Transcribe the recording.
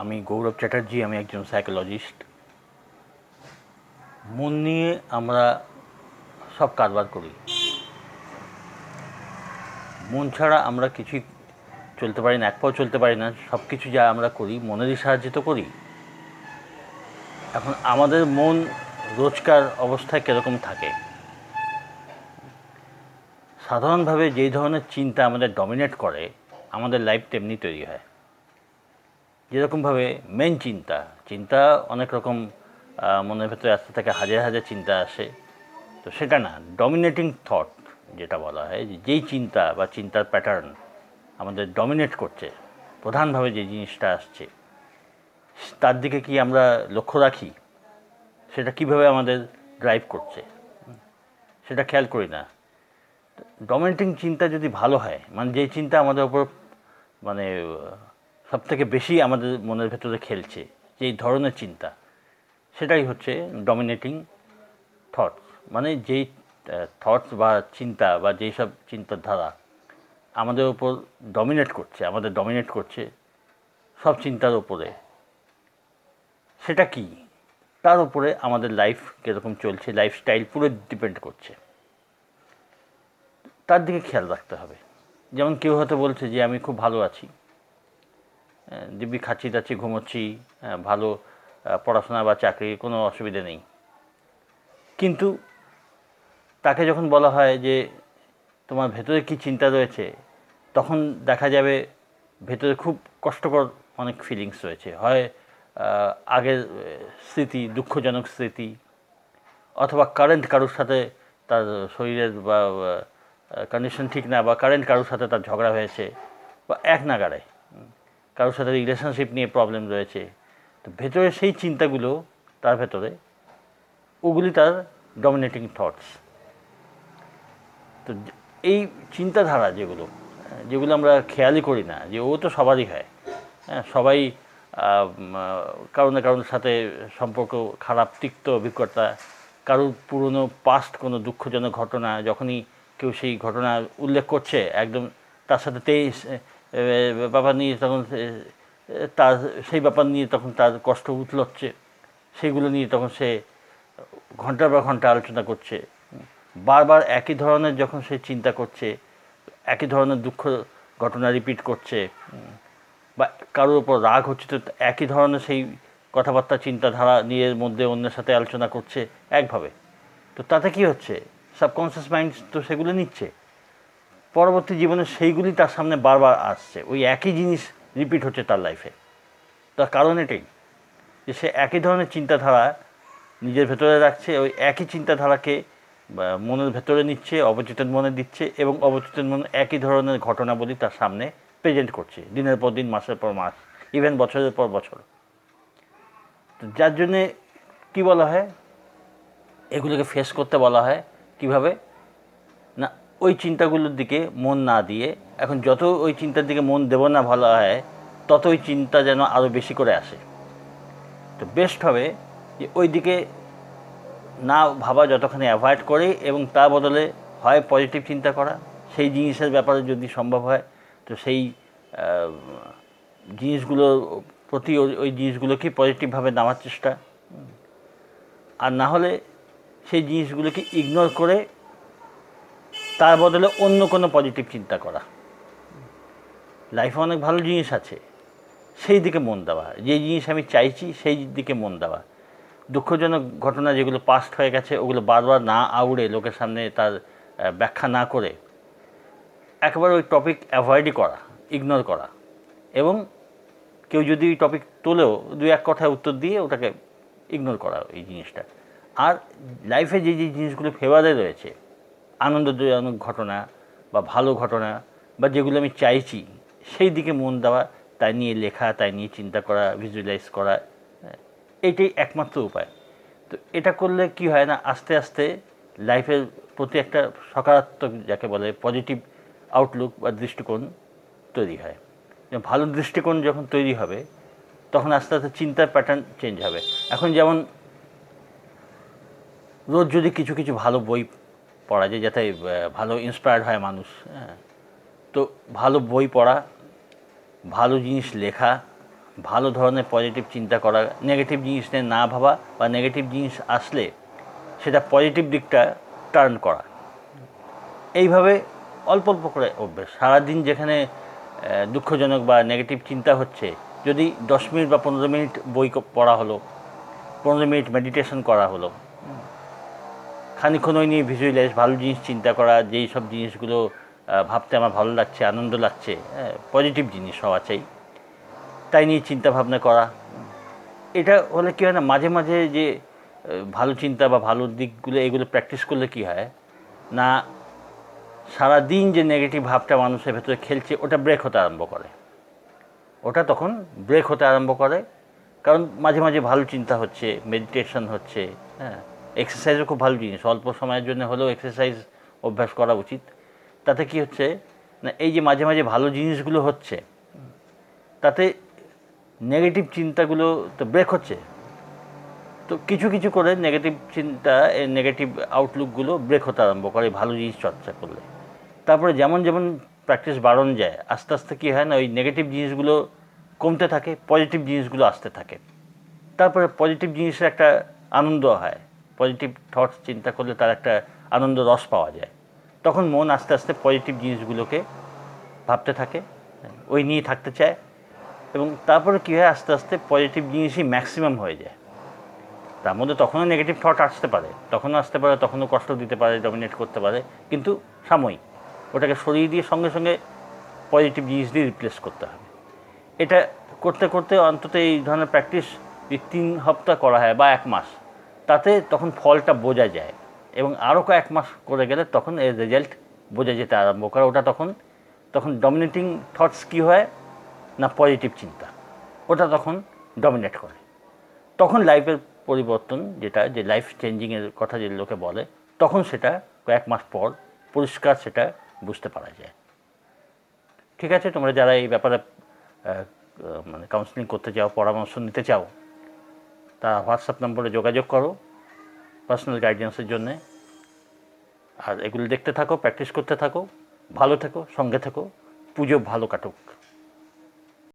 আমি গৌরব চ্যাটার্জি, আমি একজন সাইকোলজিস্ট মন নিয়ে আমরা সব কারবার করি। মন ছাড়া আমরা কিছুই চলতে পারি না, এক পাও চলতে পারি না সব কিছু যা আমরা করি, মনেরই সাহায্যে তো করি। এখন আমাদের মন রোজকার অবস্থায় কীরকম থাকে? সাধারণভাবে যেই ধরনের চিন্তা আমাদের ডমিনেট করে, আমাদের লাইফ তেমনি তৈরি হয়। যেরকমভাবে মেন চিন্তা চিন্তা অনেক রকম মনের ভেতরে আসতে থাকে, হাজার হাজার চিন্তা আসে। তো সেটা না ডমিনেটিং থট যেটা বলা হয়, যে যেই চিন্তা বা চিন্তার প্যাটার্ন আমাদের ডমিনেট করছে, প্রধানভাবে যে জিনিসটা আসছে, তার দিকে কি আমরা লক্ষ্য রাখি? সেটা কীভাবে আমাদের ড্রাইভ করছে? সেটা খেয়াল করি না। ডমিনেটিং চিন্তা যদি ভালো হয় মানে যে চিন্তা আমাদের ওপর মানে সব থেকে বেশি আমাদের মনের ভেতরে খেলছে যেই ধরনের চিন্তা, সেটাই হচ্ছে ডমিনেটিং থটস মানে যেই থটস বা চিন্তা বা যেই সব চিন্তাধারা আমাদের ওপর ডমিনেট করছে, আমাদের ডমিনেট করছে সব চিন্তার ওপরে সেটা কি? তার উপরে আমাদের লাইফ কীরকম চলছে লাইফস্টাইল পুরো ডিপেন্ড করছে। তার দিকে খেয়াল রাখতে হবে। যেমন কেউ হয়তো বলছে যে আমি খুব ভালো আছি। দিব্যি খাচ্ছি দাচ্ছি ঘুমোচ্ছি ভালো পড়াশোনা বা চাকরি, কোনো অসুবিধা নেই। কিন্তু তাকে যখন বলা হয় যে, তোমার ভেতরে কি চিন্তা রয়েছে? তখন দেখা যাবে ভেতরে খুব কষ্টকর অনেক ফিলিংস রয়েছে। হয় আগের স্মৃতি, দুঃখজনক স্মৃতি, অথবা কারেন্ট কারোর সাথে তার শরীরের বা কন্ডিশন ঠিক না বা কারেন্ট কারোর সাথে তার ঝগড়া হয়েছে, বা এক নাগাড়ে। কারোর সাথে রিলেশনশিপ নিয়ে প্রবলেম রয়েছে, তো ভেতরে সেই চিন্তাগুলো তার ভেতরে, ওগুলি তার ডমিনেটিং থটস তো এই চিন্তাধারা যেগুলো যেগুলো আমরা খেয়ালই করি না, যে ও তো সবারই হয় হ্যাঁ সবাই কারও না কারোর সাথে সম্পর্ক খারাপ, তিক্ত অভিজ্ঞতা, কারোর পুরনো পাস্ট কোনো দুঃখজনক ঘটনা, যখনই কেউ সেই ঘটনা উল্লেখ করছে, একদম তার সাথে তেইশ ব্যাপার নিয়ে তখন তার সেই ব্যাপার নিয়ে তখন তার কষ্ট উতলচ্ছে। সেগুলো নিয়ে তখন সে ঘণ্টার পর ঘণ্টা আলোচনা করছে। বারবার একই ধরনের যখন সে চিন্তা করছে, একই ধরনের দুঃখ ঘটনা রিপিট করছে, বা কারোর উপর রাগ হচ্ছে, তো একই ধরনের সেই কথাবার্তা, চিন্তাধারা নিয়ে মধ্যে অন্যের সাথে আলোচনা করছে একভাবে। তো তাতে কি হচ্ছে? সাবকনসিয়াস মাইন্ড তো সেগুলো নিচ্ছে। পরবর্তী জীবনে সেইগুলি তার সামনে বারবার আসছে। ওই একই জিনিস রিপিট হচ্ছে তার লাইফে তার কারণ এটাই যে সে একই ধরনের চিন্তাধারা নিজের ভেতরে রাখছে, ওই একই চিন্তাধারাকে মনের ভেতরে নিচ্ছে, অবচেতন মনে দিচ্ছে এবং অবচেতন মনে একই ধরনের ঘটনাবলী তার সামনে প্রেজেন্ট করছে, দিনের পর দিন, মাসের পর মাস ইভেন বছরের পর বছর। তো যার জন্যে কী বলা হয়? এগুলোকে ফেস করতে বলা হয়। কীভাবে? ওই চিন্তাগুলোর দিকে মন না দিয়ে এখন যত ওই চিন্তার দিকে মন দেব না ভালো হয় তত ওই চিন্তা যেন আরও বেশি করে আসে। তো বেস্ট হবে যে ওই দিকে না ভাবা যতখানি অ্যাভয়েড করে এবং তার বদলে হয় পজিটিভ চিন্তা করা। সেই জিনিসের ব্যাপারে যদি সম্ভব হয় তো সেই আহ, জিনিসগুলোর প্রতি ওই জিনিসগুলোকে পজিটিভভাবে নামার চেষ্টা। আর না হলে সেই জিনিসগুলোকে ইগনোর করে তার বদলে অন্য কোনো পজিটিভ চিন্তা করা। লাইফে অনেক ভালো জিনিস আছে, সেই দিকে মন দেওয়া। যে জিনিস আমি চাইছি, সেই দিকে মন দেওয়া। দুঃখজনক ঘটনা যেগুলো পাস্ট হয়ে গেছে, ওগুলো বারবার না আউড়ে লোকের সামনে তার ব্যাখ্যা না করে একবার ওই টপিক অ্যাভয়েডই করা ইগনোর করা। এবং কেউ যদি ওই টপিক তোলেও দু এক কথায় উত্তর দিয়ে ওটাকে ইগনোর করা এই জিনিসটা। আর লাইফে যে যে জিনিসগুলো ফেভারে রয়েছে আনন্দজনক ঘটনা বা ভালো ঘটনা বা যেগুলো আমি চাইছি, সেই দিকে মন দেওয়া, তাই নিয়ে লেখা, তাই নিয়ে চিন্তা করা ভিজুয়ালাইজ করা এটাই একমাত্র উপায়। তো এটা করলে কি হয় না, আস্তে আস্তে লাইফের প্রতি একটা সকারাত্মক যাকে বলে পজিটিভ আউটলুক বা দৃষ্টিকোণ তৈরি হয়। ভালো দৃষ্টিকোণ যখন তৈরি হবে, তখন আস্তে আস্তে চিন্তার প্যাটার্ন চেঞ্জ হবে। এখন যেমন রোজ যদি কিছু কিছু ভালো বই পড়া যায় যাতে ভালো ইন্সপায়ার্ড হয় মানুষ হ্যাঁ। তো ভালো বই পড়া, ভালো জিনিস লেখা, ভালো ধরনের পজিটিভ চিন্তা করা নেগেটিভ জিনিস নিয়ে না ভাবা বা নেগেটিভ জিনিস আসলে সেটা পজিটিভ দিকটা টার্ন করা। এইভাবে অল্প অল্প করে অভ্যেস। সারাদিন যেখানে দুঃখজনক বা নেগেটিভ চিন্তা হচ্ছে, যদি দশ মিনিট বা পনেরো মিনিট বই পড়া হলো, পনেরো মিনিট মেডিটেশন করা হলো খানিক্ষণ ওই নিয়ে ভিজুয়ালাইজ ভালো জিনিস চিন্তা করা, যেই সব জিনিসগুলো ভাবতে আমার ভালো লাগছে, আনন্দ লাগছে পজিটিভ জিনিস হওয়া চাই তাই নিয়ে চিন্তা ভাবনা করা। এটা হলে কী হয় না, মাঝে মাঝে যে ভালো চিন্তা বা ভালো দিকগুলো, এগুলো প্র্যাকটিস করলে কি হয়? না সারা দিন যে নেগেটিভ ভাবটা মানুষের ভেতরে খেলছে, ওটা ব্রেক হতে আরম্ভ করে। ওটা তখন ব্রেক হতে আরম্ভ করে। কারণ মাঝে মাঝে ভালো চিন্তা হচ্ছে মেডিটেশন হচ্ছে হ্যাঁ এক্সারসাইজও খুব ভালো জিনিস। অল্প সময়ের জন্য হলেও এক্সারসাইজ অভ্যাস করা উচিত। তাতে কি হচ্ছে, না, এই যে মাঝে মাঝে ভালো জিনিসগুলো হচ্ছে, তাতে নেগেটিভ চিন্তাগুলো তো ব্রেক হচ্ছে। তো কিছু কিছু করে নেগেটিভ চিন্তা নেগেটিভ আউটলুকগুলো ব্রেক হতে আরম্ভ করে ভালো জিনিস চর্চা করলে। তারপরে যেমন যেমন প্র্যাকটিস বাড়ন যায়, আস্তে আস্তে কী হয় না, ওই নেগেটিভ জিনিসগুলো কমতে থাকে পজিটিভ জিনিসগুলো আসতে থাকে। তারপরে পজিটিভ জিনিসের একটা আনন্দ হয়। পজিটিভ থটস চিন্তা করলে তার একটা আনন্দ রস পাওয়া যায়। তখন মন আস্তে আস্তে পজিটিভ জিনিসগুলোকে ভাবতে থাকে, ওই নিয়ে থাকতে চায় এবং তারপরে কী হয়, আস্তে আস্তে পজিটিভ জিনিসই ম্যাক্সিমাম হয়ে যায়। তার মধ্যে তখনও নেগেটিভ থট আসতে পারে, তখনও আসতে পারে, তখনও কষ্ট দিতে পারে ডমিনেট করতে পারে, কিন্তু সাময়িক। ওটাকে সরিয়ে দিয়ে সঙ্গে সঙ্গে পজিটিভ জিনিস দিয়ে রিপ্লেস করতে হবে। এটা করতে করতে অন্তত এই ধরনের প্র্যাকটিস তিন সপ্তাহ করা হয় বা এক মাস। তাতে তখন ফলটা বোঝা যায় এবং আরও কয়েক মাস করে গেলে তখন এর রেজাল্ট বোঝা যেতে আরম্ভ করে। ওটা তখন তখন ডমিনেটিং থটস কী হয় না পজিটিভ চিন্তা? ওটা তখন ডমিনেট করে। তখন লাইফের পরিবর্তন যেটা, যে লাইফ চেঞ্জিংয়ের কথা যে লোকে বলে, তখন সেটা কয়েক মাস পর পরিষ্কার সেটা বুঝতে পারা যায়। ঠিক আছে? তোমরা যারা এই ব্যাপারে মানে কাউন্সিলিং করতে চাও, পরামর্শ নিতে চাও তা হোয়াটসঅ্যাপ নম্বরে যোগাযোগ করো পার্সোনাল গাইডেন্সের জন্যে। আর এগুলো দেখতে থাকো প্র্যাকটিস করতে থাকো, ভালো থেকো, সঙ্গে থেকো, পুজো ভালো কাটুক।